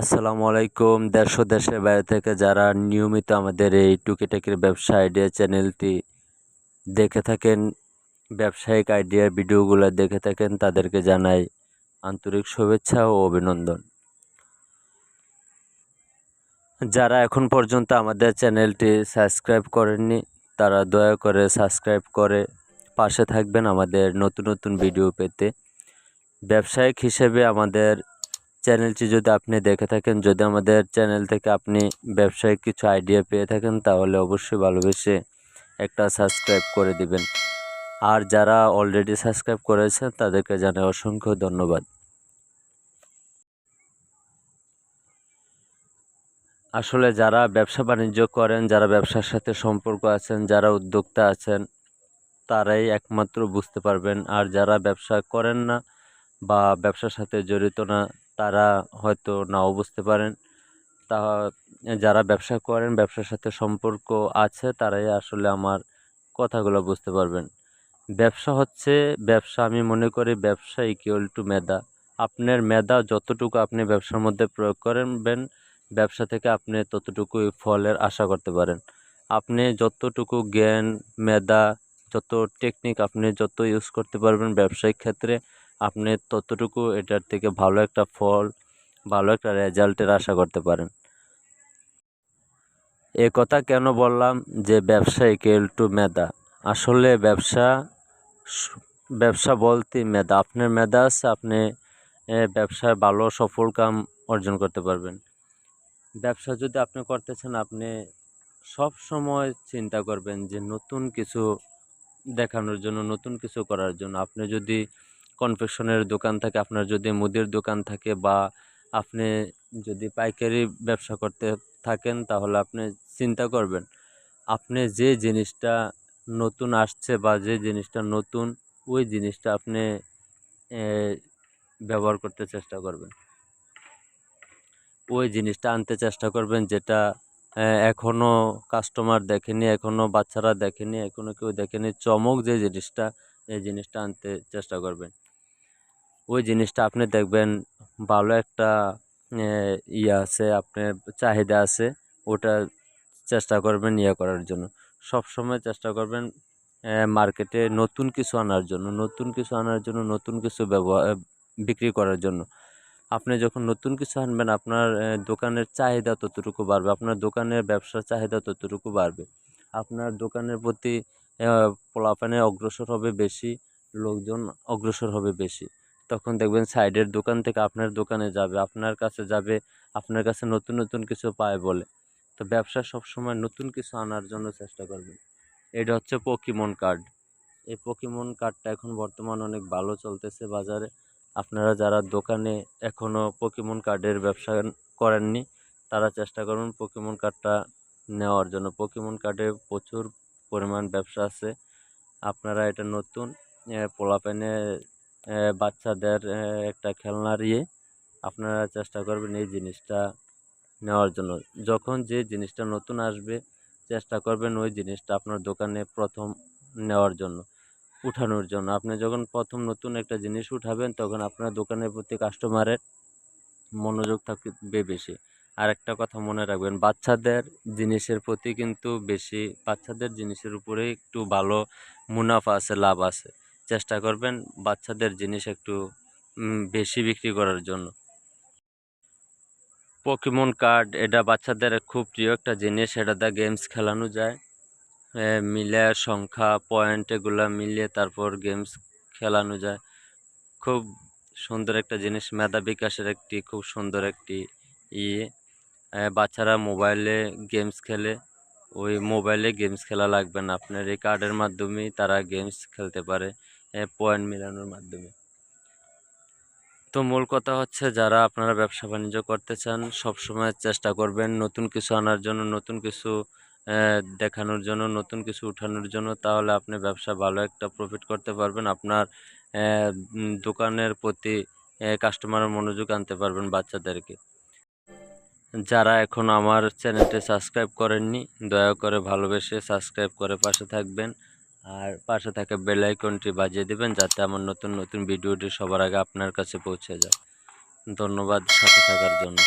আসসালামু আলাইকুম, দেশ ও দেশের বাইরে থেকে যারা নিয়মিত আমাদের এই টুকিটাকির ব্যবসা আইডিয়া চ্যানেলটি দেখে থাকেন, ব্যবসায়িক আইডিয়ার ভিডিওগুলো দেখে থাকেন, তাদেরকে জানাই আন্তরিক শুভেচ্ছা ও অভিনন্দন। যারা এখন পর্যন্ত আমাদের চ্যানেলটি সাবস্ক্রাইব করেননি, তারা দয়া করে সাবস্ক্রাইব করে পাশে থাকবেন আমাদের নতুন নতুন ভিডিও পেতে। ব্যবসায়িক হিসেবে আমাদের চ্যানেলটি যদি আপনি দেখে থাকেন, যদি আমাদের চ্যানেল থেকে আপনি ব্যবসায়িক কিছু আইডিয়া পেয়ে থাকেন, তাহলে অবশ্যই ভালোবেসে একটা সাবস্ক্রাইব করে দিবেন। আর যারা অলরেডি সাবস্ক্রাইব করেছেন তাদেরকে জানাই অসংখ্য ধন্যবাদ। আসলে যারা ব্যবসা বাণিজ্য করেন, যারা ব্যবসার সাথে সম্পর্ক আছেন, যারা উদ্যোক্তা আছেন, তারাই একমাত্র বুঝতে পারবেন। আর যারা ব্যবসা করেন না বা ব্যবসার সাথে জড়িত না তারা হয়তো নাও বুঝতে পারেন। তা, যারা ব্যবসা করেন, ব্যবসার সাথে সম্পর্ক আছে, তারাই আসলে আমার কথাগুলো বুঝতে পারবেন। ব্যবসা হচ্ছে, ব্যবসা আমি মনে করি ব্যবসা ইকুয়াল টু মেধা। আপনার মেধা যতটুকু আপনি ব্যবসার মধ্যে প্রয়োগ করবেন, ব্যবসা থেকে আপনি ততটুকুই ফলের আশা করতে পারেন। আপনি যতটুকু জ্ঞান, মেধা, যত টেকনিক আপনি যত ইউজ করতে পারবেন ব্যবসায়িক ক্ষেত্রে আপনি ততটুকু এটার থেকে ভালো একটা ফল, ভালো একটা রেজাল্টের আশা করতে পারেন। এ কথা কেন বললাম যে ব্যবসা ইকুয়াল টু মেধা? আসলে ব্যবসা ব্যবসা বলতে মেধা। আপনার মেধা আছে, আপনি ব্যবসায় ভালো সফল কাম অর্জন করতে পারবেন। ব্যবসা যদি আপনি করতেছেন আপনি সব সময় চিন্তা করবেন যে নতুন কিছু দেখানোর জন্য, নতুন কিছু করার জন্য। আপনি যদি কনফেকশনের দোকান থাকে, আপনার যদি মুদির দোকান থাকে বা আপনি যদি পাইকারি ব্যবসা করতে থাকেন, তাহলে আপনি চিন্তা করবেন, আপনি যে জিনিসটা নতুন আসছে বা যে জিনিসটা নতুন, ওই জিনিসটা আপনি ব্যবহার করতে চেষ্টা করবেন। ওই জিনিসটা আনতে চেষ্টা করবেন যেটা এখনও কাস্টমার দেখেনি এখনও বাচ্চারা দেখেনি এখনও কেউ দেখেনি, চমক যে জিনিসটা, এই জিনিসটা আনতে চেষ্টা করবেন। ওই জিনিসটা আপনি দেখবেন ভালো একটা ইয়ে আছে, আপনার চাহিদা আছে, ওটা চেষ্টা করবেন ইয়ে করার জন্য। সব সময় চেষ্টা করবেন মার্কেটে নতুন কিছু আনার জন্য, নতুন কিছু আনার জন্য, নতুন কিছু ব্যবহার বিক্রি করার জন্য। আপনি যখন নতুন কিছু আনবেন, আপনার দোকানের চাহিদা ততটুকু বাড়বে, আপনার দোকানের ব্যবসার চাহিদা ততটুকু বাড়বে। আপনার দোকানের প্রতি পোলাপানে অগ্রসর হবে বেশি, লোকজন অগ্রসর হবে বেশি। তখন দেখবেন সাইডের দোকান থেকে আপনার দোকানে যাবে। আপনার কাছে যাবে, আপনার কাছে নতুন নতুন কিছু পায় বলে। তো ব্যবসা সবসময় নতুন কিছু আনার জন্য চেষ্টা করবেন। এটা হচ্ছে পকিমন কার্ড এই পকিমন কার্ডটা এখন বর্তমান অনেক ভালো চলতেছে বাজারে। আপনারা যারা দোকানে এখনও পকিমন কার্ডের ব্যবসা করেননি, তারা চেষ্টা করুন পকিমন কার্ডটা নেওয়ার জন্য। পকিমন কার্ডে প্রচুর পরিমাণ ব্যবসা আছে। আপনারা এটা নতুন পোলাপেনে বাচ্চাদের একটা খেলনার ইয়ে। আপনারা চেষ্টা করবেন এই জিনিসটা নেওয়ার জন্য। যখন যে জিনিসটা নতুন আসবে, চেষ্টা করবেন ওই জিনিসটা আপনার দোকানে প্রথম নেওয়ার জন্য, উঠানোর জন্য। আপনি যখন প্রথম নতুন একটা জিনিস উঠাবেন, তখন আপনার দোকানের প্রতি কাস্টমারের মনোযোগ থাকবে বেশি। আর একটা কথা মনে রাখবেন, বাচ্চাদের জিনিসের প্রতি কিন্তু বেশি, বাচ্চাদের জিনিসের উপরে একটু ভালো মুনাফা আছে, লাভ আছে। চেষ্টা করবেন বাচ্চাদের জিনিস একটু বেশি বিক্রি করার জন্য। পকিমন কার্ড এটা বাচ্চাদের খুব প্রিয় একটা জিনিস এটাতে গেমস খেলানো যায়। মিলে সংখ্যা পয়েন্ট এগুলো মিলিয়ে তারপর গেমস খেলানো যায়। খুব সুন্দর একটা জিনিস, মেধা বিকাশের একটি, খুব সুন্দর একটি ইয়ে। বাচ্চারা মোবাইলে গেমস খেলে, ওই মোবাইলে গেমস খেলা লাগবে না। আপনার এই কার্ডের মাধ্যমেই তারা গেমস খেলতে পারে। পয়েন্ট মেলানোর মাধ্যমে। তো মূল কথা হচ্ছে যারা আপনারা ব্যবসা বাণিজ্য করতে চান, সবসময় চেষ্টা করবেন নতুন কিছু আনার জন্য, নতুন কিছু দেখানোর জন্য, নতুন কিছু উঠানোর জন্য, তাহলে আপনি ব্যবসা ভালো একটা প্রফিট করতে পারবেন। আপনার দোকানের প্রতি কাস্টমারের মনোযোগ আনতে পারবেন বাচ্চাদেরকে। যারা এখন আমার চ্যানেলটি সাবস্ক্রাইব করেননি, দয়া করে ভালোবেসে সাবস্ক্রাইব করে পাশে থাকবেন। আর পাশে থাকা বেল আইকনটি বাজিয়ে দেবেন যাতে আমার নতুন নতুন ভিডিওটি সবার আগে আপনার কাছে পৌঁছে যায়। ধন্যবাদ সাথে থাকার জন্য।